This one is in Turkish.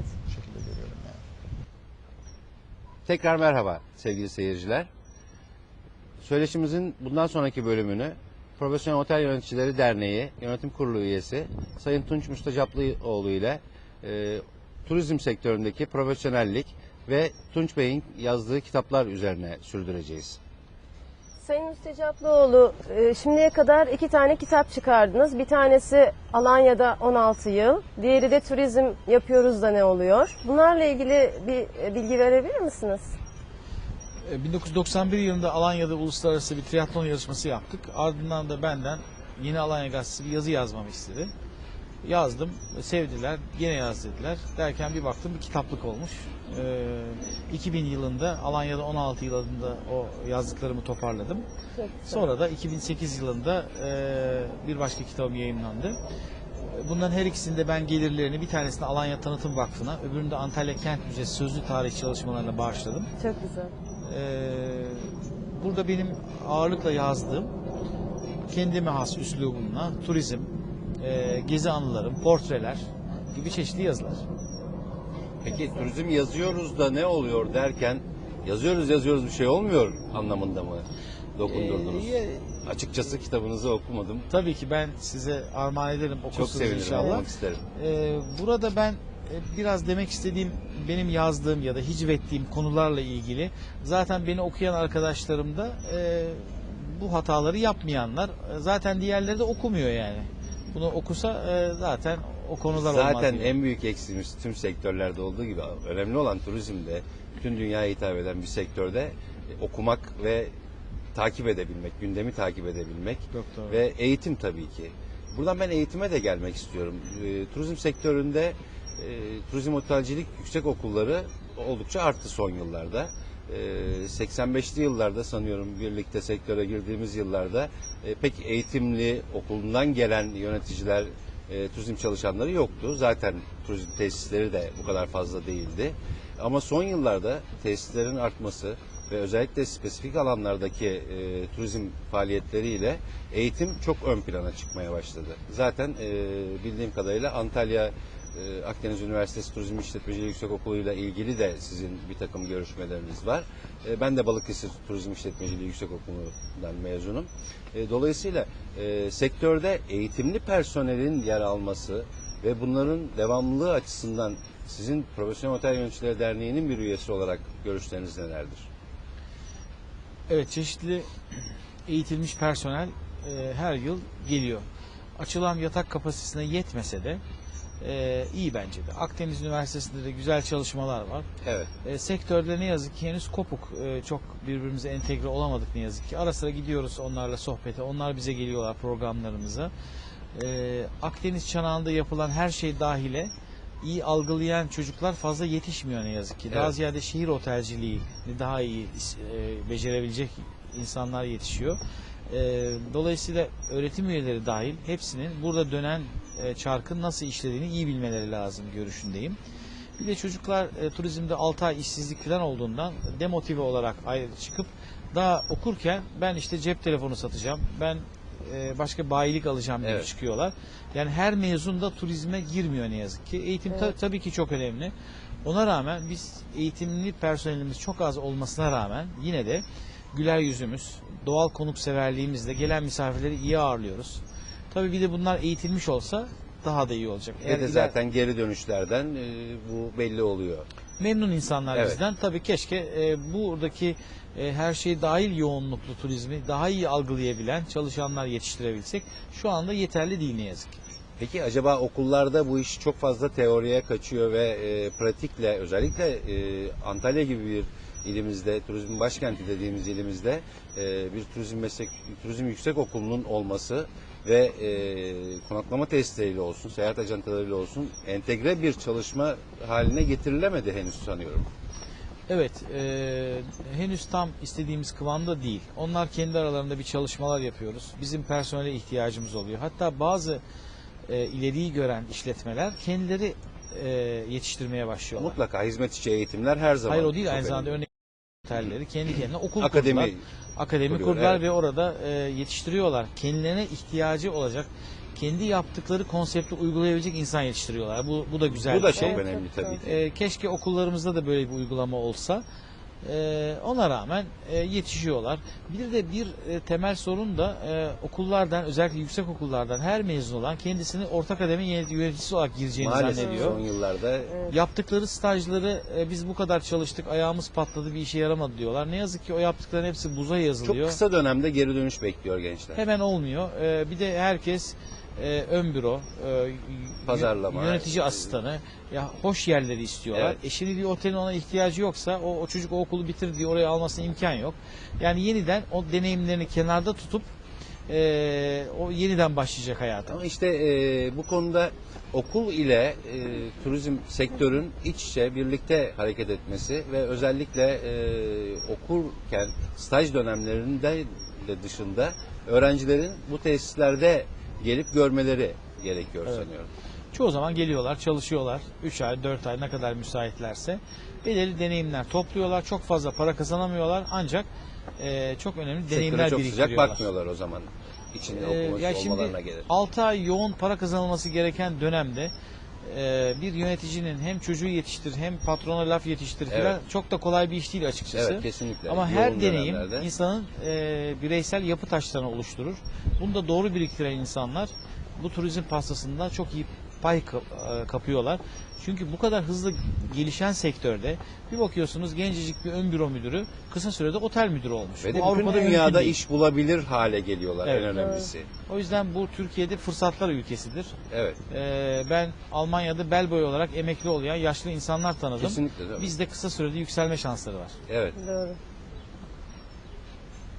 Evet. Bu şekilde görüyorum yani. Tekrar merhaba sevgili seyirciler. Söyleşimizin bundan sonraki bölümünü Profesyonel Otel Yöneticileri Derneği Yönetim Kurulu üyesi Sayın Tunç Mustacaplıoğlu ile e, turizm sektöründeki profesyonellik ve Tunç Bey'in yazdığı kitaplar üzerine sürdüreceğiz. Sayın Müstecaplıoğlu, e, şimdiye kadar iki tane kitap çıkardınız. Bir tanesi Alanya'da 16 yıl, diğeri de turizm yapıyoruz da ne oluyor? Bunlarla ilgili bir e, bilgi verebilir misiniz? E, 1991 yılında Alanya'da uluslararası bir triatlon yarışması yaptık. Ardından da benden Yeni Alanya Gazetesi bir yazı yazmamı istedi. Yazdım, sevdiler, yine yaz dediler. Derken bir baktım bir kitaplık olmuş. E, 2000 yılında Alanya'da 16 yılında o yazdıklarımı toparladım. Sonra da 2008 yılında e, bir başka kitabım yayınlandı. Bunların her ikisinde ben gelirlerini bir tanesini Alanya Tanıtım Vakfı'na, öbürünü de Antalya Kent Müzesi Sözlü Tarih çalışmalarına bağışladım. Çok güzel. Ee, burada benim ağırlıkla yazdığım kendime has üslubumla turizm, e, gezi anılarım, portreler gibi çeşitli yazılar. Peki turizm yazıyoruz da ne oluyor derken yazıyoruz yazıyoruz bir şey olmuyor anlamında mı dokundurdunuz? Ee, Açıkçası kitabınızı okumadım. Tabii ki ben size armağan ederim Çok okursunuz sevinirim inşallah. isterim. Ee, burada ben e, biraz demek istediğim benim yazdığım ya da hicvettiğim konularla ilgili zaten beni okuyan arkadaşlarım da e, bu hataları yapmayanlar e, zaten diğerleri de okumuyor yani. Bunu okusa e, zaten o konular olmaz. Zaten gibi. en büyük eksiğimiz tüm sektörlerde olduğu gibi önemli olan turizmde bütün dünyaya hitap eden bir sektörde e, okumak ve takip edebilmek, gündemi takip edebilmek Doktor. ve eğitim tabii ki. Buradan ben eğitime de gelmek istiyorum. E, turizm sektöründe e, turizm otelcilik yüksek okulları oldukça arttı son yıllarda. E, 85'li yıllarda sanıyorum birlikte sektöre girdiğimiz yıllarda e, pek eğitimli okulundan gelen yöneticiler, e, turizm çalışanları yoktu. Zaten turizm tesisleri de bu kadar fazla değildi. Ama son yıllarda tesislerin artması ve özellikle spesifik alanlardaki e, turizm faaliyetleriyle eğitim çok ön plana çıkmaya başladı. Zaten bildiğim kadarıyla Antalya e, Akdeniz Üniversitesi Turizm İşletmeciliği Yüksekokulu ile ilgili de sizin bir takım görüşmeleriniz var. E, ben de Balıkesir Turizm İşletmeciliği Yüksekokulu'ndan mezunum. E, dolayısıyla e, sektörde eğitimli personelin yer alması ve bunların devamlılığı açısından sizin Profesyonel Otel Yöneticileri Derneği'nin bir üyesi olarak görüşleriniz nelerdir? Evet çeşitli eğitilmiş personel e, her yıl geliyor. Açılan yatak kapasitesine yetmese de e, iyi bence de. Akdeniz Üniversitesi'nde de güzel çalışmalar var. Evet. E, sektörde ne yazık ki henüz kopuk. E, çok birbirimize entegre olamadık ne yazık ki. Ara sıra gidiyoruz onlarla sohbete. Onlar bize geliyorlar programlarımıza. E, Akdeniz çanağında yapılan her şey dahile iyi algılayan çocuklar fazla yetişmiyor ne yazık ki. Daha Evet. ziyade şehir otelciliği daha iyi e, becerebilecek insanlar yetişiyor. E, dolayısıyla öğretim üyeleri dahil hepsinin burada dönen e, çarkın nasıl işlediğini iyi bilmeleri lazım görüşündeyim. Bir de çocuklar e, turizmde 6 ay işsizlik falan olduğundan demotive olarak ayrı çıkıp daha okurken ben işte cep telefonu satacağım, ben e, başka bayilik alacağım diye Evet. çıkıyorlar. Yani her mezun da turizme girmiyor ne yazık ki. Eğitim ta- Evet. tabii ki çok önemli. Ona rağmen biz eğitimli personelimiz çok az olmasına rağmen yine de güler yüzümüz, doğal konukseverliğimizle gelen misafirleri iyi ağırlıyoruz. Tabii bir de bunlar eğitilmiş olsa daha da iyi olacak. Ve de iler- zaten geri dönüşlerden e, bu belli oluyor. memnun insanlar Evet. bizden. Tabii keşke e, buradaki e, her şey dahil yoğunluklu turizmi daha iyi algılayabilen çalışanlar yetiştirebilsek şu anda yeterli değil ne yazık ki. Peki acaba okullarda bu iş çok fazla teoriye kaçıyor ve e, pratikle özellikle e, Antalya gibi bir ilimizde, turizm başkenti dediğimiz ilimizde e, bir turizm meslek, turizm yüksek okulunun olması ve e, konaklama tesisleriyle olsun, seyahat ajantalarıyla olsun entegre bir çalışma haline getirilemedi henüz sanıyorum. Evet, e, henüz tam istediğimiz kıvamda değil. Onlar kendi aralarında bir çalışmalar yapıyoruz. Bizim personele ihtiyacımız oluyor. Hatta bazı e, ileriyi gören işletmeler kendileri e, yetiştirmeye başlıyorlar. Mutlaka hizmet içi eğitimler her zaman. Hayır o değil aynı zamanda önemli. Otelleri kendi kendine okul Akademi kurdular. Akademi kuruyor, kurdular evet. ve orada e, yetiştiriyorlar. Kendilerine ihtiyacı olacak kendi yaptıkları konsepti uygulayabilecek insan yetiştiriyorlar. Bu, bu da güzel Bu da bir çok şey. Evet, önemli çok tabii doğru. ki. E, keşke okullarımızda da böyle bir uygulama olsa. E, ona rağmen e, yetişiyorlar. Bir de bir e, temel sorun da e, okullardan özellikle yüksek okullardan her mezun olan kendisini orta kademe yönet- yöneticisi olarak gireceğini Maalesef zannediyor. son yıllarda Yaptıkları stajları e, biz bu kadar çalıştık ayağımız patladı bir işe yaramadı diyorlar. Ne yazık ki o yaptıkların hepsi buza çok yazılıyor. kısa dönemde geri dönüş bekliyor gençler. Hemen olmuyor. E, bir de herkes e, ön büro, e, Pazarlama. yönetici asistanı, ya hoş yerleri istiyorlar. Evet. E şimdi bir otelin ona ihtiyacı yoksa o, o çocuk o okulu bitir diye oraya almasına imkan yok. Yani yeniden o deneyimlerini kenarda tutup e, o yeniden başlayacak hayata. Ama işte e, bu konuda okul ile e, turizm sektörün iç içe birlikte hareket etmesi ve özellikle e, okurken staj dönemlerinde de dışında öğrencilerin bu tesislerde gelip görmeleri gerekiyor Evet. sanıyorum. Çoğu zaman geliyorlar, çalışıyorlar. 3 ay, 4 ay ne kadar müsaitlerse. Belirli deneyimler topluyorlar. Çok fazla para kazanamıyorlar ancak e, çok önemli Sektöre deneyimler çok sıcak biriktiriyorlar. bakmıyorlar o zaman. İçinde Ee, ya şimdi olmalarına gelir. 6 ay yoğun para kazanılması gereken dönemde e, bir yöneticinin hem çocuğu yetiştir hem patrona laf yetiştir Evet. falan çok da kolay bir iş değil açıkçası. Evet kesinlikle. Ama her Yoğun deneyim dönemlerde. insanın e, bireysel yapı taşlarını oluşturur. Bunu da doğru biriktiren insanlar bu turizm pastasından çok iyi pay e, kapıyorlar. Çünkü bu kadar hızlı gelişen sektörde bir bakıyorsunuz gencecik bir ön büro müdürü kısa sürede otel müdürü olmuş. Ve Bu de bütün Avrupa'da dünyada iş bulabilir hale geliyorlar Evet. en önemlisi. O yüzden bu Türkiye'de fırsatlar ülkesidir. Evet. Ee, ben Almanya'da bel boy olarak emekli olayan yaşlı insanlar tanıdım. Kesinlikle. değil mi? Bizde kısa sürede yükselme şansları var. Evet. Doğru.